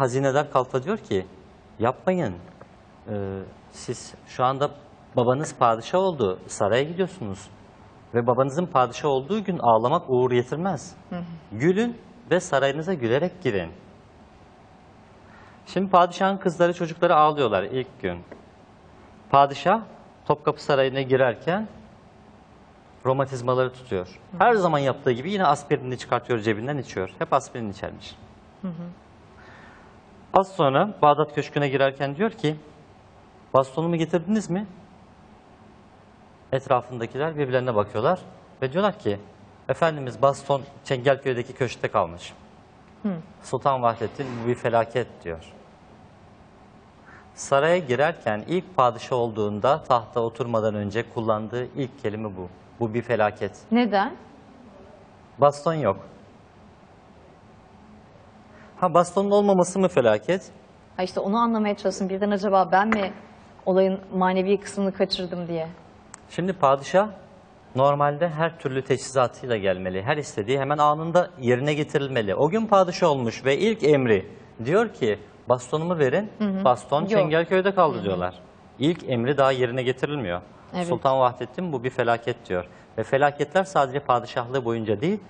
Hazinedar Kalfa diyor ki yapmayın. Ee, siz şu anda babanız padişah oldu. Saraya gidiyorsunuz. Ve babanızın padişah olduğu gün ağlamak uğur getirmez. Gülün ve sarayınıza gülerek girin. Şimdi padişahın kızları çocukları ağlıyorlar ilk gün. Padişah Topkapı Sarayı'na girerken romatizmaları tutuyor. Her zaman yaptığı gibi yine aspirini çıkartıyor cebinden içiyor. Hep aspirin içermiş. Az sonra Bağdat Köşkü'ne girerken diyor ki bastonumu getirdiniz mi? Etrafındakiler birbirlerine bakıyorlar ve diyorlar ki Efendimiz baston Çengelköy'deki köşkte kalmış. Sultan Vahdettin bu bir felaket diyor. Saraya girerken ilk padişah olduğunda tahta oturmadan önce kullandığı ilk kelime bu. Bu bir felaket. Neden? Baston yok. Ha bastonun olmaması mı felaket? Ha işte onu anlamaya çalıştım. Birden acaba ben mi olayın manevi kısmını kaçırdım diye. Şimdi padişah normalde her türlü teçhizatıyla gelmeli. Her istediği hemen anında yerine getirilmeli. O gün padişah olmuş ve ilk emri diyor ki bastonumu verin. Baston Yok. Çengelköy'de kaldı diyorlar. İlk emri daha yerine getirilmiyor. Evet. Sultan Vahdettin bu bir felaket diyor. Ve felaketler sadece padişahlığı boyunca değil,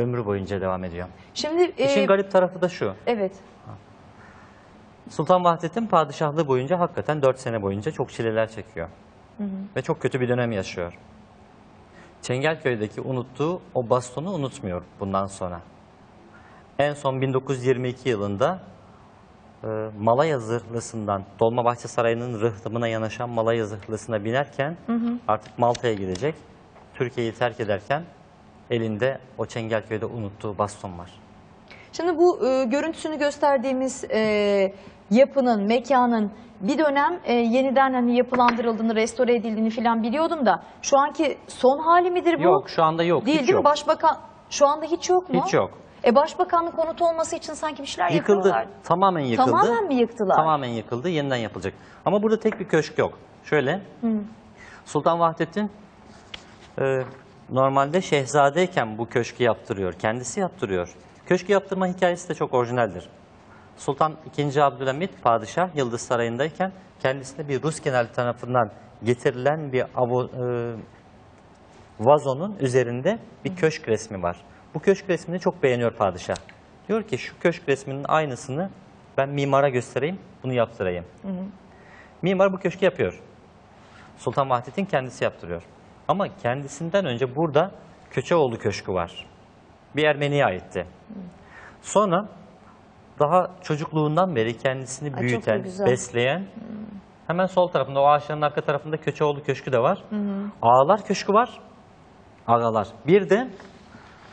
ömrü boyunca devam ediyor. Şimdi e, İşin garip tarafı da şu. evet. Sultan Vahdettin padişahlığı boyunca hakikaten 4 sene boyunca çok çileler çekiyor. Ve çok kötü bir dönem yaşıyor. Çengelköy'deki unuttuğu o bastonu unutmuyor bundan sonra. En son 1922 yılında e, Malaya zırhlısından Dolmabahçe Sarayı'nın rıhtımına yanaşan Malaya zırhlısına binerken artık Malta'ya gidecek. Türkiye'yi terk ederken elinde o Çengelköy'de unuttuğu baston var. Şimdi bu e, görüntüsünü gösterdiğimiz e, yapının, mekanın bir dönem e, yeniden hani yapılandırıldığını, restore edildiğini falan biliyordum da şu anki son hali midir bu? Yok şu anda yok. Değil hiç değil mi? yok. Başbakan şu anda hiç yok mu? Hiç yok. E başbakanlık konutu olması için sanki bir şeyler Yıkıldı. yapıyorlar. Tamamen yıkıldı. Tamamen mi yıktılar? Tamamen yıkıldı. Yeniden yapılacak. Ama burada tek bir köşk yok. Şöyle. Sultan Vahdettin e, normalde şehzadeyken bu köşkü yaptırıyor. Kendisi yaptırıyor. Köşkü yaptırma hikayesi de çok orijinaldir. Sultan II. Abdülhamit padişah Yıldız Sarayı'ndayken kendisine bir Rus genel tarafından getirilen bir avo, e, vazonun üzerinde bir köşk resmi var. Bu köşk resmini çok beğeniyor padişah. Diyor ki şu köşk resminin aynısını ben mimara göstereyim, bunu yaptırayım. Mimar bu köşkü yapıyor. Sultan Vahdettin kendisi yaptırıyor. Ama kendisinden önce burada Köçeoğlu Köşkü var. Bir Ermeniye aitti. Sonra daha çocukluğundan beri kendisini da büyüten, besleyen hemen sol tarafında o ağaçların arka tarafında Köçeoğlu Köşkü de var. Ağalar Köşkü var. Ağalar. Bir de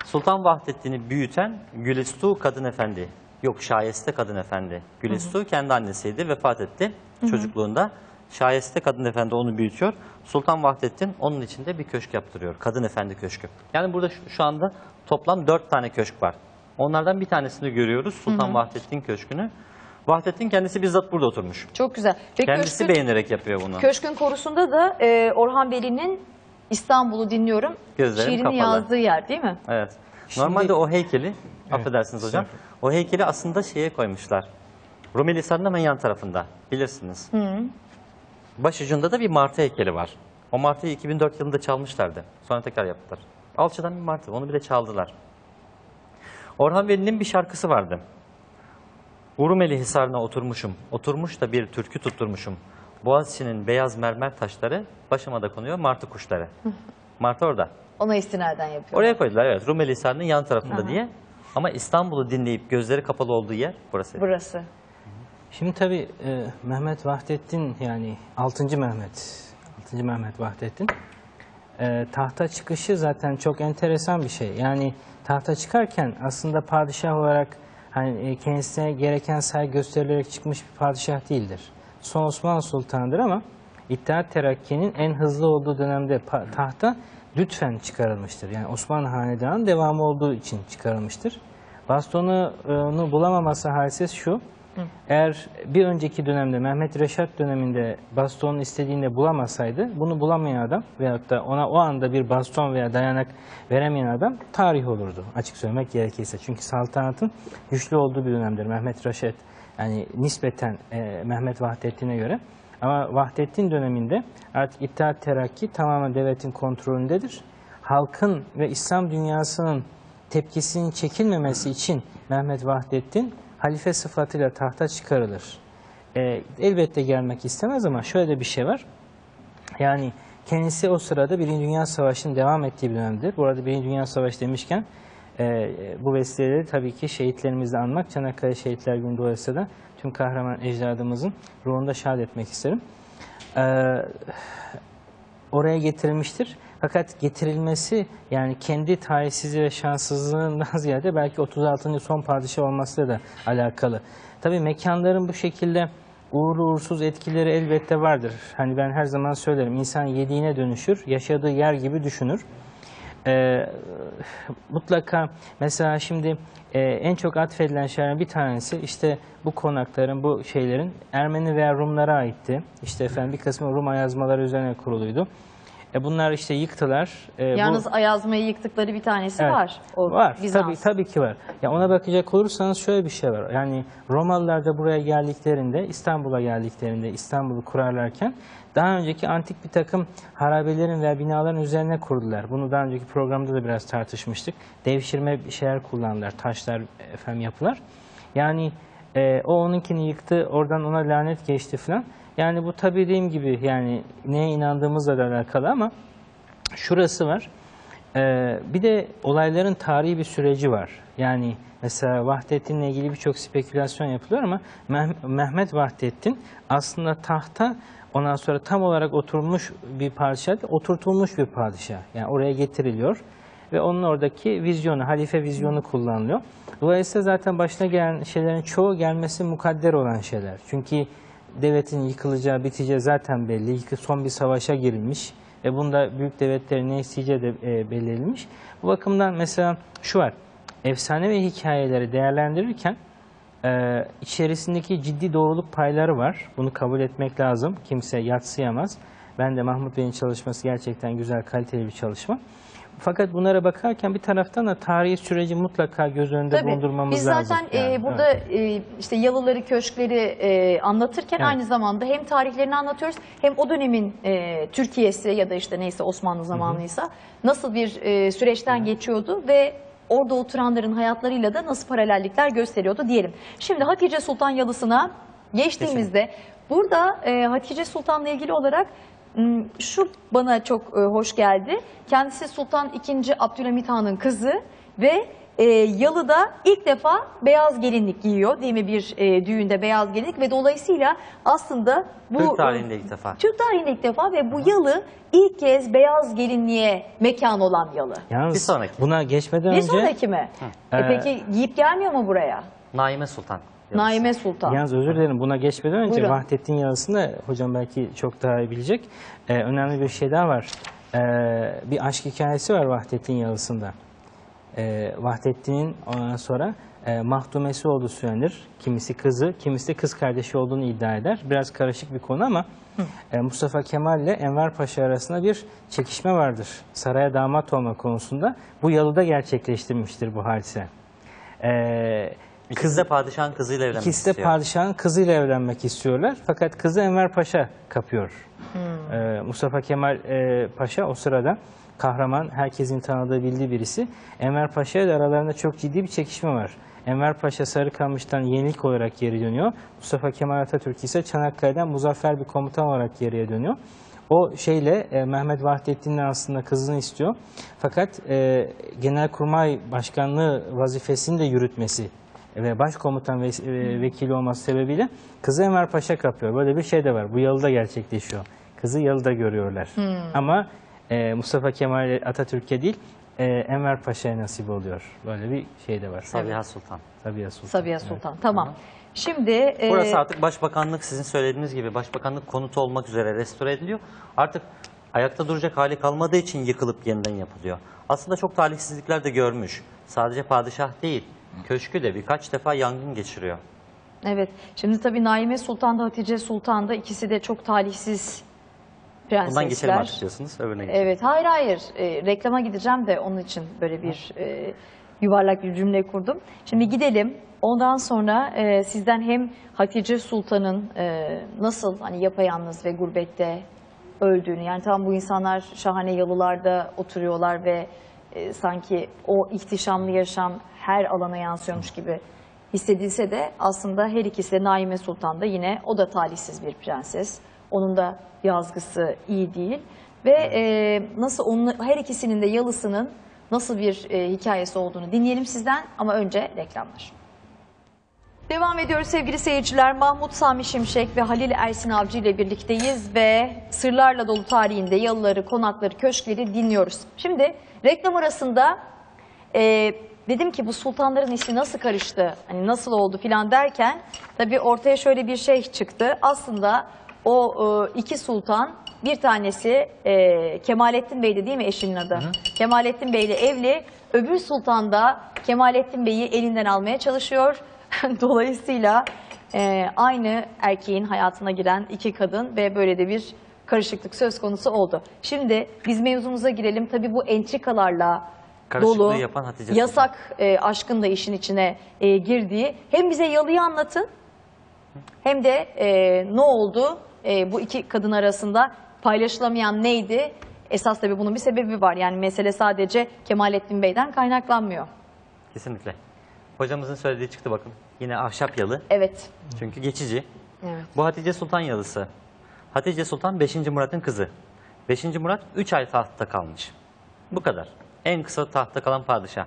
Sultan Vahdettin'i büyüten Gülistu Kadın Efendi. Yok Şayeste Kadın Efendi. Gülistu kendi annesiydi, vefat etti çocukluğunda. Şayeste Kadın Efendi onu büyütüyor. Sultan Vahdettin onun içinde bir köşk yaptırıyor. Kadın Efendi Köşkü. Yani burada şu, şu anda toplam dört tane köşk var. Onlardan bir tanesini görüyoruz Sultan Vahdettin Köşkü'nü. Vahdettin kendisi bizzat burada oturmuş. Çok güzel. Peki Kendisi köşkün, beğenerek yapıyor bunu. köşkün korusunda da e, Orhan Veli'nin İstanbul'u dinliyorum. Gözlerim şiirini kapalı. yazdığı yer değil mi? Evet. Normalde o heykeli, affedersiniz hocam, o heykeli aslında şeye koymuşlar. Rumeli Hisarı'nın hemen yan tarafında, bilirsiniz. Başucunda da bir martı heykeli var. O martıyı 2004 yılında çalmışlardı. Sonra tekrar yaptılar. Alçıdan bir martı, onu bile çaldılar. Orhan Veli'nin bir şarkısı vardı. Urumeli Hisarı'na oturmuşum, oturmuş da bir türkü tutturmuşum. Boğaziçi'nin beyaz mermer taşları, başıma da konuyor martı kuşları. Martı orada. Ona istinaden yapıyor. Oraya koydular evet. Rumeli Hisarı'nın yan tarafında diye. Ama İstanbul'u dinleyip gözleri kapalı olduğu yer burası. Burası. Şimdi tabii e, Mehmet Vahdettin yani 6. Mehmet, 6. Mehmet Vahdettin e, tahta çıkışı zaten çok enteresan bir şey. Yani tahta çıkarken aslında padişah olarak hani e, kendisine gereken saygı gösterilerek çıkmış bir padişah değildir. Son Osmanlı Sultanı'dır ama İttihat Terakki'nin en hızlı olduğu dönemde tahta lütfen çıkarılmıştır. Yani Osmanlı Hanedanı'nın devamı olduğu için çıkarılmıştır. Bastonunu bulamaması hadisesi şu. Eğer bir önceki dönemde Mehmet Reşat döneminde bastonun istediğinde bulamasaydı bunu bulamayan adam veyahut da ona o anda bir baston veya dayanak veremeyen adam tarih olurdu açık söylemek gerekirse. Çünkü saltanatın güçlü olduğu bir dönemdir. Mehmet Reşat Yani nispeten e, Mehmet Vahdettin'e göre. Ama Vahdettin döneminde artık İttihat Terakki tamamen devletin kontrolündedir. Halkın ve İslam dünyasının tepkisinin çekilmemesi için Mehmet Vahdettin halife sıfatıyla tahta çıkarılır. E, elbette gelmek istemez ama şöyle bir şey var. Yani kendisi o sırada Birinci Dünya Savaşı'nın devam ettiği bir dönemdir. Bu arada Birinci Dünya Savaşı demişken e, bu vesileleri tabii ki şehitlerimizi anmak, Çanakkale Şehitler Günü dolayısıyla da tüm kahraman ecdadımızın ruhunda şahit etmek isterim. E, oraya getirilmiştir. Fakat getirilmesi yani kendi talihsizliği ve şanssızlığından ziyade belki 36. son padişah olmasıyla da alakalı. Tabii mekanların bu şekilde uğurlu uğursuz etkileri elbette vardır. Hani ben her zaman söylerim insan yediğine dönüşür, yaşadığı yer gibi düşünür. Ee, mutlaka mesela şimdi e, en çok atfedilen şeylerden bir tanesi işte bu konakların, bu şeylerin Ermeni veya Rumlara aitti. İşte efendim bir kısmı Rum yazmaları üzerine kuruluydu. E, bunlar işte yıktılar. E, bu- Yalnız Ayazma'yı yıktıkları bir tanesi Evet. var. O var. Bizans. Tabii tabii ki var. Ya ona bakacak olursanız şöyle bir şey var. Yani Romalılar da buraya geldiklerinde, İstanbul'a geldiklerinde, İstanbul'u kurarlarken daha önceki antik bir takım harabelerin ve binaların üzerine kurdular. Bunu daha önceki programda da biraz tartışmıştık. Devşirme bir şeyler kullandılar. Taşlar, efendim yapılar. Yani e, o onunkini yıktı, oradan ona lanet geçti falan. Yani bu tabii dediğim gibi yani neye inandığımızla da alakalı ama şurası var. Ee, bir de olayların tarihi bir süreci var. Yani mesela Vahdettin'le ilgili birçok spekülasyon yapılıyor ama Meh- Mehmet Vahdettin aslında tahta ondan sonra tam olarak oturmuş bir padişah, oturtulmuş bir padişah. Yani oraya getiriliyor ve onun oradaki vizyonu, halife vizyonu kullanılıyor. Dolayısıyla zaten başına gelen şeylerin çoğu gelmesi mukadder olan şeyler. Çünkü devletin yıkılacağı, biteceği zaten belli. Son bir savaşa girilmiş. E bunda büyük devletlerin ne isteyeceği de e, belli. Bu bakımdan mesela şu var. Efsane ve hikayeleri değerlendirirken e, içerisindeki ciddi doğruluk payları var. Bunu kabul etmek lazım. Kimse yatsıyamaz. Ben de Mahmut Bey'in çalışması gerçekten güzel, kaliteli bir çalışma. Fakat bunlara bakarken bir taraftan da tarihi süreci mutlaka göz önünde Tabii. bulundurmamız Biz lazım. zaten e, Yani, burada evet. e, işte yalıları, köşkleri e, anlatırken Evet. aynı zamanda hem tarihlerini anlatıyoruz hem o dönemin e, Türkiye'si ya da işte neyse Osmanlı zamanıysa nasıl bir e, süreçten geçiyordu ve orada oturanların hayatlarıyla da nasıl paralellikler gösteriyordu diyelim. Şimdi Hatice Sultan Yalısı'na geçtiğimizde burada e, Hatice Sultan'la ilgili olarak şu bana çok e, hoş geldi. Kendisi Sultan II. Abdülhamit Han'ın kızı ve e, Yalı'da ilk defa beyaz gelinlik giyiyor değil mi bir e, düğünde beyaz gelinlik ve dolayısıyla aslında bu Türk tarihinde ilk defa. Türk tarihinde ilk defa ve bu Yalı ilk kez beyaz gelinliğe mekan olan Yalı. Yalnız Bir sonraki. buna geçmeden Bir önce sonraki mi? E, Ee, peki giyip gelmiyor mu buraya? Naime Sultan. Naime Sultan. Yalnız özür dilerim buna geçmeden önce Buyurun. Vahdettin Yalısı'nda hocam belki çok daha iyi bilecek. Ee, önemli bir şey daha var. Ee, bir aşk hikayesi var Vahdettin Yalısı'nda. Ee, Vahdettin'in ondan sonra e, mahdumesi olduğu söylenir. Kimisi kızı, kimisi de kız kardeşi olduğunu iddia eder. Biraz karışık bir konu ama e, Mustafa Kemal ile Enver Paşa arasında bir çekişme vardır. Saraya damat olma konusunda. Bu yalıda gerçekleştirmiştir bu hadise. Ee, İkisi de padişahın kızıyla evlenmek İkisi de istiyor. padişahın kızıyla evlenmek istiyorlar. Fakat kızı Enver Paşa kapıyor. Ee, Mustafa Kemal e, Paşa o sırada kahraman, herkesin tanıdığı bildiği birisi. Enver Paşa ile aralarında çok ciddi bir çekişme var. Enver Paşa Sarıkamış'tan yenilik olarak geri dönüyor. Mustafa Kemal Atatürk ise Çanakkale'den muzaffer bir komutan olarak geriye dönüyor. O şeyle e, Mehmet Vahdettin'le aslında kızını istiyor. Fakat e, Genelkurmay Başkanlığı vazifesini de yürütmesi ve başkomutan ve, e, vekili olması sebebiyle kızı Enver Paşa kapıyor. Böyle bir şey de var. Bu yalıda gerçekleşiyor. Kızı yalıda görüyorlar. Ama e, Mustafa Kemal Atatürk'e değil e, Enver Paşa'ya nasip oluyor. Böyle bir şey de var. Sabiha Sultan. Sabiha Sultan. Sabiha Sultan. Tamam. Şimdi e, Burası artık başbakanlık sizin söylediğiniz gibi başbakanlık konutu olmak üzere restore ediliyor. Artık ayakta duracak hali kalmadığı için yıkılıp yeniden yapılıyor. Aslında çok talihsizlikler de görmüş. Sadece padişah değil, köşkü de birkaç defa yangın geçiriyor. evet. Şimdi tabii Naime Sultan da Hatice Sultan da ikisi de çok talihsiz prensesler. Bundan geçelim artık diyorsunuz, öbürüne geçelim. Evet, hayır hayır. E, reklama gideceğim de onun için böyle bir e, yuvarlak bir cümle kurdum. Şimdi gidelim. Ondan sonra e, sizden hem Hatice Sultan'ın e, nasıl hani yapayalnız ve gurbette öldüğünü yani tam bu insanlar şahane yalılarda oturuyorlar ve e, sanki o ihtişamlı yaşam her alana yansıyormuş gibi hissedilse de aslında her ikisi de Naime Sultan da yine o da talihsiz bir prenses. Onun da yazgısı iyi değil ve e, nasıl onun her ikisinin de yalısının nasıl bir e, hikayesi olduğunu dinleyelim sizden ama önce reklamlar. Devam ediyoruz sevgili seyirciler. Mahmut Sami Şimşek ve Halil Ersin Avcı ile birlikteyiz ve sırlarla dolu tarihinde yalıları, konakları, köşkleri dinliyoruz. Şimdi reklam arasında e, dedim ki bu sultanların ismi nasıl karıştı, hani nasıl oldu filan derken tabii ortaya şöyle bir şey çıktı. Aslında o e, iki sultan bir tanesi e, Kemalettin Bey'di değil mi eşinin adı? Kemalettin Bey ile evli. Öbür sultan da Kemalettin Bey'i elinden almaya çalışıyor. Dolayısıyla e, aynı erkeğin hayatına giren iki kadın ve böyle de bir karışıklık söz konusu oldu. Şimdi biz mevzumuza girelim. Tabii bu entrikalarla Karışıklığı dolu, yapan Hatice yasak e, aşkın da işin içine e, girdiği. Hem bize yalıyı anlatın hem de e, ne oldu e, bu iki kadın arasında paylaşılamayan neydi? Esas tabii bunun bir sebebi var. Yani mesele sadece Kemalettin Bey'den kaynaklanmıyor. Kesinlikle. Hocamızın söylediği çıktı bakın. Yine ahşap yalı. Evet. Çünkü geçici. Evet. Bu Hatice Sultan yalısı. Hatice Sultan 5. Murat'ın kızı. 5. Murat 3 ay tahtta kalmış. Bu kadar. En kısa tahtta kalan padişah.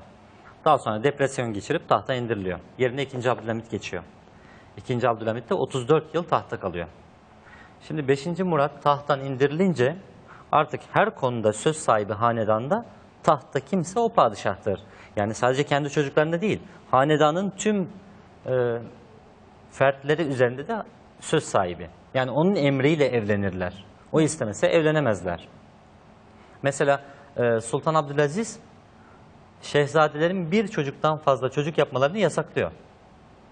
Daha sonra depresyon geçirip tahta indiriliyor. Yerine 2. Abdülhamit geçiyor. 2. Abdülhamit de 34 yıl tahta kalıyor. Şimdi 5. Murat tahttan indirilince artık her konuda söz sahibi hanedanda tahtta kimse o padişahtır. Yani sadece kendi çocuklarında değil, hanedanın tüm e, fertleri üzerinde de söz sahibi. Yani onun emriyle evlenirler. O istemese evlenemezler. Mesela Sultan Abdülaziz şehzadelerin bir çocuktan fazla çocuk yapmalarını yasaklıyor.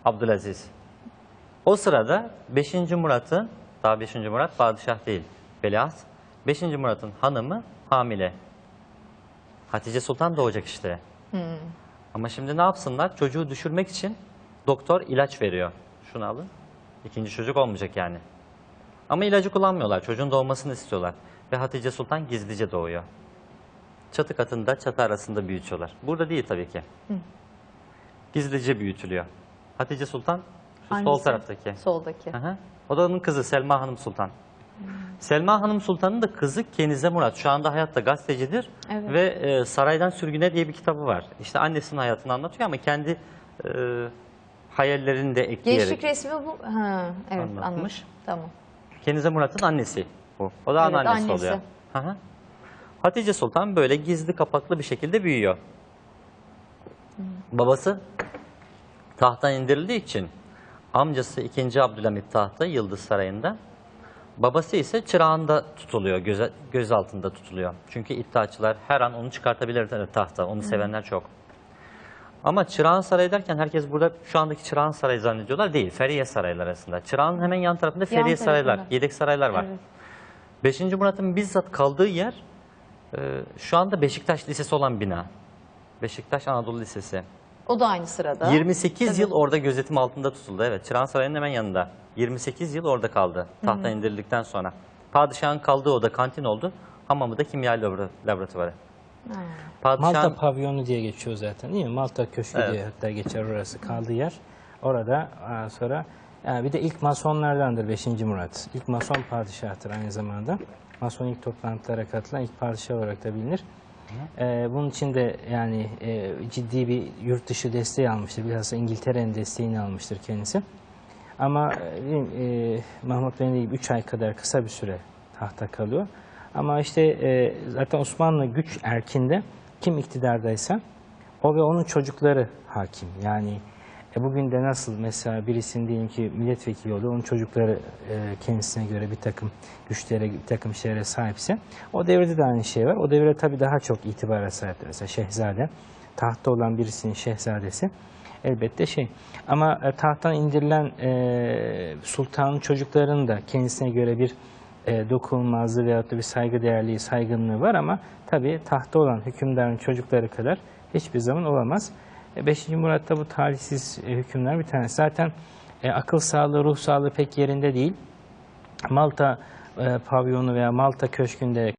Abdülaziz. O sırada 5. Murat'ın, daha 5. Murat padişah değil, veliaht. 5. Murat'ın hanımı hamile. Hatice Sultan doğacak işte. Ama şimdi ne yapsınlar? Çocuğu düşürmek için doktor ilaç veriyor. Şunu alın. İkinci çocuk olmayacak yani. Ama ilacı kullanmıyorlar. Çocuğun doğmasını istiyorlar. Ve Hatice Sultan gizlice doğuyor. Çatı katında, çatı arasında büyütüyorlar. Burada değil tabii ki. Gizlice büyütülüyor. Hatice Sultan şu sol Hangisi? taraftaki. Soldaki. Aha. O da onun kızı Selma Hanım Sultan. Selma Hanım Sultan'ın da kızı Kenize Murat. Şu anda hayatta gazetecidir. Evet. Ve e, Saraydan Sürgüne diye bir kitabı var. İşte annesinin hayatını anlatıyor ama kendi e, hayallerini de ekleyerek. Gençlik resmi bu. Ha, evet Anlatmış. anladım. Tamam. Kenize Murat'ın annesi bu. O da Evet, anneannesi annesi. oluyor. Hı hı. Hatice Sultan böyle gizli kapaklı bir şekilde büyüyor. Babası tahttan indirildiği için amcası 2. Abdülhamit tahta Yıldız Sarayı'nda. Babası ise çırağında tutuluyor, göze, göz altında tutuluyor. Çünkü iddiaçılar her an onu çıkartabilir tahta, onu sevenler çok. Ama Çırağan Sarayı derken herkes burada şu andaki Çırağan Sarayı zannediyorlar. Değil, Feriye Saraylar arasında. Çırağan'ın hemen yan tarafında Feriye Saraylar, tarafında. yedek saraylar var. Evet. 5. Murat'ın bizzat kaldığı yer e, şu anda Beşiktaş Lisesi olan bina. Beşiktaş Anadolu Lisesi. O da aynı sırada. 28 Tabii. yıl orada gözetim altında tutuldu. Evet, Çırağan Sarayı'nın hemen yanında. 28 yıl orada kaldı tahttan indirildikten sonra. Padişahın kaldığı oda kantin oldu. Hamamı da kimya labora- laboratuvarı. Padişahın Malta pavyonu diye geçiyor zaten değil mi? Malta köşkü Evet. diye hatta geçer orası kaldığı yer. Orada aa, sonra yani bir de ilk masonlardandır 5. Murat. İlk mason padişahtır aynı zamanda. Masonik toplantılara katılan ilk padişah olarak da bilinir. Ee, bunun için de yani e, ciddi bir yurt dışı desteği almıştır. Bilhassa İngiltere'nin desteğini almıştır kendisi. Ama e, e, Mahmut Bey'in dediği 3 ay kadar kısa bir süre tahta kalıyor. Ama işte e, zaten Osmanlı güç erkinde kim iktidardaysa o ve onun çocukları hakim. Yani e, bugün de nasıl mesela birisinin diyelim ki milletvekili oluyor, onun çocukları e, kendisine göre bir takım güçlere, bir takım şeylere sahipse o devirde de aynı şey var. O devre tabii daha çok itibara sahiptir. Mesela şehzade, tahtta olan birisinin şehzadesi elbette şey. Ama e, tahttan indirilen e, sultanın çocuklarının da kendisine göre bir e, dokunulmazlığı veyahut da bir saygı değerliği, saygınlığı var ama tabii tahtta olan hükümdarın çocukları kadar hiçbir zaman olamaz. 5. Murat'ta bu talihsiz e, hükümler bir tanesi. Zaten e, akıl sağlığı, ruh sağlığı pek yerinde değil. Malta e, pavyonu veya Malta köşkünde